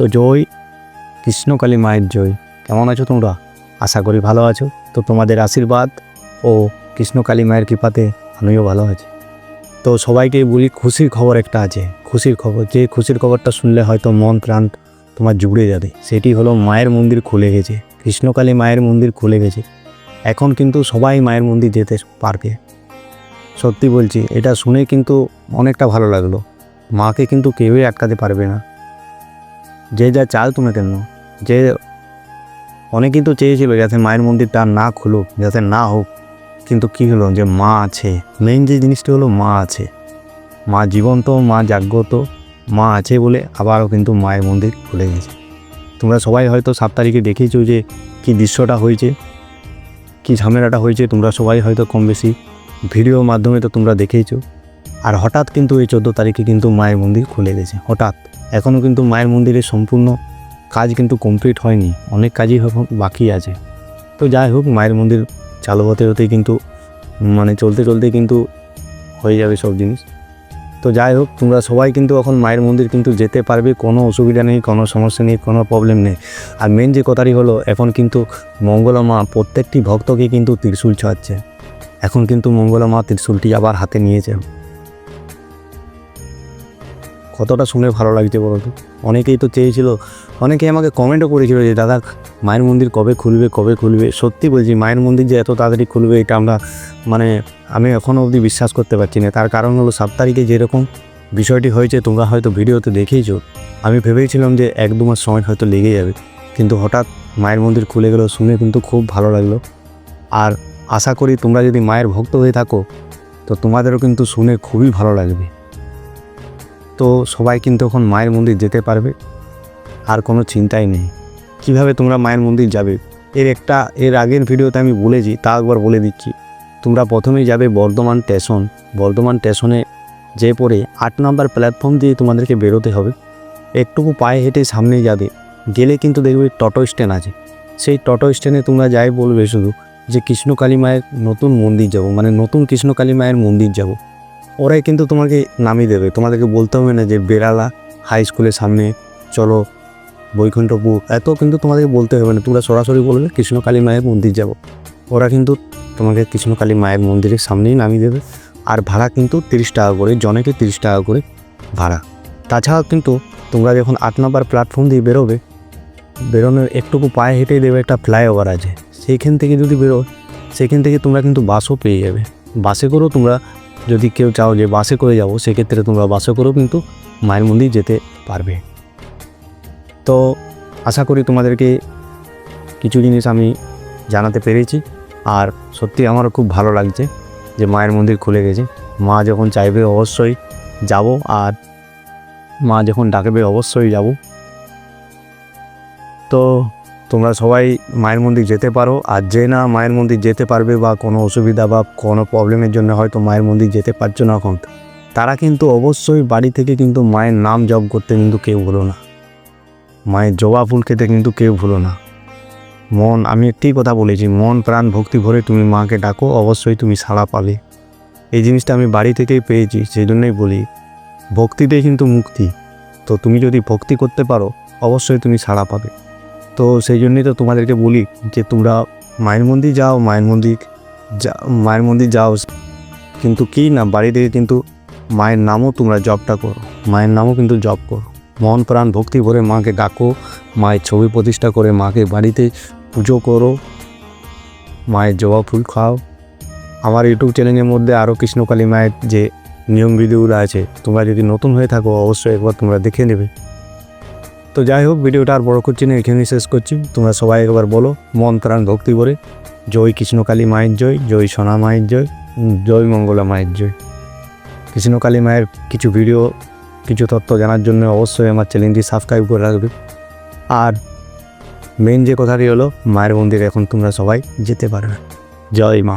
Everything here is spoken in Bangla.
তো জয়, কৃষ্ণকালী মায়ের জয়। কেমন আছো তোমরা? আশা করি ভালো আছো। তো তোমাদের আশীর্বাদ ও কৃষ্ণকালী মায়ের কৃপাতে আমিও ভালো আছি। তো সবাইকে বলি, খুশির খবর একটা আছে। খুশির খবর, যে খুশির খবরটা শুনলে হয়তো মন, প্রাণ তোমার জুড়ে যাবে। সেটি হলো মায়ের মন্দির খুলে গেছে। কৃষ্ণকালী মায়ের মন্দির খুলে গেছে। এখন কিন্তু সবাই মায়ের মন্দির যেতে পারবে। সত্যি বলছি, এটা শুনে কিন্তু অনেকটা ভালো লাগল। মাকে কিন্তু কেউই আটকাতে পারবে না। যে যা চাল তুমি কেন? যে অনেক কিন্তু চেয়েছিল যাতে মায়ের মন্দিরটা না খুলুক, যাতে না হোক। কিন্তু কী হলো যে মা আছে। মেইন যে জিনিসটা হলো মা আছে। মা জীবন্ত, মা জাগ্রত, মা আছে বলে আবারও কিন্তু মায়ের মন্দির খুলে গেছে। তোমরা সবাই হয়তো সাত তারিখে দেখেছ যে কী দৃশ্যটা হয়েছে, কী ঝামেলাটা হয়েছে, তোমরা সবাই হয়তো কম বেশি ভিডিওর মাধ্যমে তো তোমরা দেখেইছো। আর হঠাৎ কিন্তু এই চোদ্দ তারিখে কিন্তু মায়ের মন্দির খুলে গেছে, হঠাৎ। এখনও কিন্তু মায়ের মন্দিরের সম্পূর্ণ কাজ কিন্তু কমপ্লিট হয়নি, অনেক কাজই বাকি আছে। তো যাই হোক, মায়ের মন্দির চালু হতে হতেই কিন্তু মানে চলতে চলতে কিন্তু হয়ে যাবে সব জিনিস। তো যাই হোক, তোমরা সবাই কিন্তু এখন মায়ের মন্দির কিন্তু যেতে পারবে, কোনো অসুবিধা নেই, কোনো সমস্যা নেই, কোনো প্রবলেম নেই। আর মেন যে কথাটি হলো, এখন কিন্তু মঙ্গলা মা প্রত্যেকটি ভক্তকে কিন্তু ত্রিশূল ছাড়ছে। এখন কিন্তু মঙ্গলা মা ত্রিশূলটি আবার হাতে নিয়েছে। কতটা শুনে ভালো লাগছে বলো তো? অনেকেই তো চেয়েছিল, অনেকেই আমাকে কমেন্টও করেছিল যে, দাদা, মায়ের মন্দির কবে খুলবে কবে খুলবে? সত্যি বলছি, মায়ের মন্দির যে এত তাড়াতাড়ি খুলবে, এটা আমরা মানে আমি এখনও অবধি বিশ্বাস করতে পারছি না। তার কারণ হলো সাত তারিখে যেরকম বিষয়টি হয়েছে, তোমরা হয়তো ভিডিওতে দেখেইছো, আমি ভেবেছিলাম যে এক দু মাস সময় হয়তো লেগে যাবে। কিন্তু হঠাৎ মায়ের মন্দির খুলে গেলো, শুনে কিন্তু খুব ভালো লাগল। আর আশা করি তোমরা যদি মায়ের ভক্ত হয়ে থাকো, তো তোমাদেরও কিন্তু শুনে খুবই ভালো লাগবে। তো সবাই কিন্তু এখন মায়ের মন্দির যেতে পারবে। আর কোনো চিন্তাই নেই। কীভাবে তোমরা মায়ের মন্দির যাবে? এর একটা, এর আগের ভিডিওতে আমি বলেছি, তা একবার বলে দিচ্ছি। তোমরা প্রথমেই যাবে বর্ধমান স্টেশন। বর্ধমান স্টেশনে যে পরে আট নম্বর প্ল্যাটফর্ম দিয়ে তোমাদেরকে বেরোতে হবে। একটুকু পায়ে হেঁটে সামনে যাবে। গেলে কিন্তু দেখবে টোটো স্ট্যান্ড আছে। সেই টোটো স্ট্যান্ডে তোমরা যাই বলবে শুধু যে কৃষ্ণকালী মায়ের নতুন মন্দির যাব মানে নতুন কৃষ্ণকালী মায়ের মন্দির যাব। ওরাই কিন্তু তোমাকে নামিয়ে দেবে। তোমাদেরকে বলতে হবে না যে বেড়ালা হাই স্কুলের সামনে, চলো বৈকুণ্ঠপুর। এত কিন্তু তোমাদেরকে বলতে হবে না। তোমরা সরাসরি বলবে, কৃষ্ণকালী মায়ের মন্দির যাব। ওরা কিন্তু তোমাকে কৃষ্ণকালী মায়ের মন্দিরের সামনেই নামিয়ে দেবে। আর ভাড়া কিন্তু তিরিশ টাকা করে, জনেকে তিরিশ টাকা করে ভাড়া। তাছাড়াও কিন্তু তোমরা যখন আট নম্বর প্ল্যাটফর্ম দিয়ে বেরোবে, বেরোনোর একটুকু পায়ে হেঁটেই দেবে একটা ফ্লাইওভার আছে। সেইখান থেকে যদি বেরো সেখান থেকে তোমরা কিন্তু বাসও পেয়ে যাবে। বাসে করেও তোমরা যদি কেউ চাও যে বাসে করে যাব, সেক্ষেত্রে তোমরা বাসে করেও কিন্তু মায়ের মন্দির যেতে পারবে। তো আশা করি তোমাদেরকে কিছু জিনিস আমি জানাতে পেরেছি। আর সত্যি আমারও খুব ভালো লাগছে যে মায়ের মন্দির খুলে গেছে। মা যখন চাইবে অবশ্যই যাব, আর মা যখন ডাকবে অবশ্যই যাব। তো তোমরা সবাই মায়ের মন্দির যেতে পারো। আর যে না মায়ের মন্দির যেতে পারবে বা কোনো অসুবিধা বা কোনো প্রবলেমের জন্য হয়তো মায়ের মন্দির যেতে পারছ না এখন, তারা কিন্তু অবশ্যই বাড়ি থেকে কিন্তু মায়ের নাম জপ করতে কিন্তু কেউ ভুলো না। মায়ের জবা ফুল খেতে কিন্তু কেউ ভুলো না। মন, আমি একটি কথা বলেছি, মন, প্রাণ, ভক্তি ভরে তুমি মাকে ডাকো, অবশ্যই তুমি সাড়া পাবে। এই জিনিসটা আমি বাড়ি থেকেই পেয়েছি সেই জন্যই বলি, ভক্তিতে কিন্তু মুক্তি। তো তুমি যদি ভক্তি করতে পারো, অবশ্যই তুমি সাড়া পাবে। তো সেই জন্যই তো তোমাদেরকে বলি যে তোমরা মায়ের মন্দির যাও, মায়ের মন্দির যা, মায়ের মন্দির যাও। কিন্তু কি না, বাড়ি থেকে কিন্তু মায়ের নামও তোমরা জবটা করো। মায়ের নামও কিন্তু জব করো। মন প্রাণ ভক্তি ভরে মাকে ডাকো, মায়ের ছবি প্রতিষ্ঠা করে মাকে বাড়িতে পুজো করো, মায়ের জবা ফুল খাও। আমার ইউটিউব চ্যানেলের মধ্যে আরও কৃষ্ণকালী মায়ের যে নিয়ম বিধিগুলো আছে, তোমরা যদি নতুন হয়ে থাকো, অবশ্যই একবার তোমরা দেখে নেবে। তো যাই হোক, ভিডিওটা আর বড় করছি না, এখানেই শেষ করছি। তোমরা সবাই একবার বলো, মন প্রাণ ভক্তি করে জয় কৃষ্ণকালী মায়ের জয় জয় সোনা মায়ের জয় জয় মঙ্গলা মায়ের জয়। কৃষ্ণকালী মায়ের কিছু ভিডিও, কিছু তথ্য জানার জন্য অবশ্যই আমার চ্যানেলটি সাবস্ক্রাইব করে রাখবে। আর মেন যে কথাটি হলো, মায়ের মন্দিরে এখন তোমরা সবাই যেতে পারবে। জয় মা।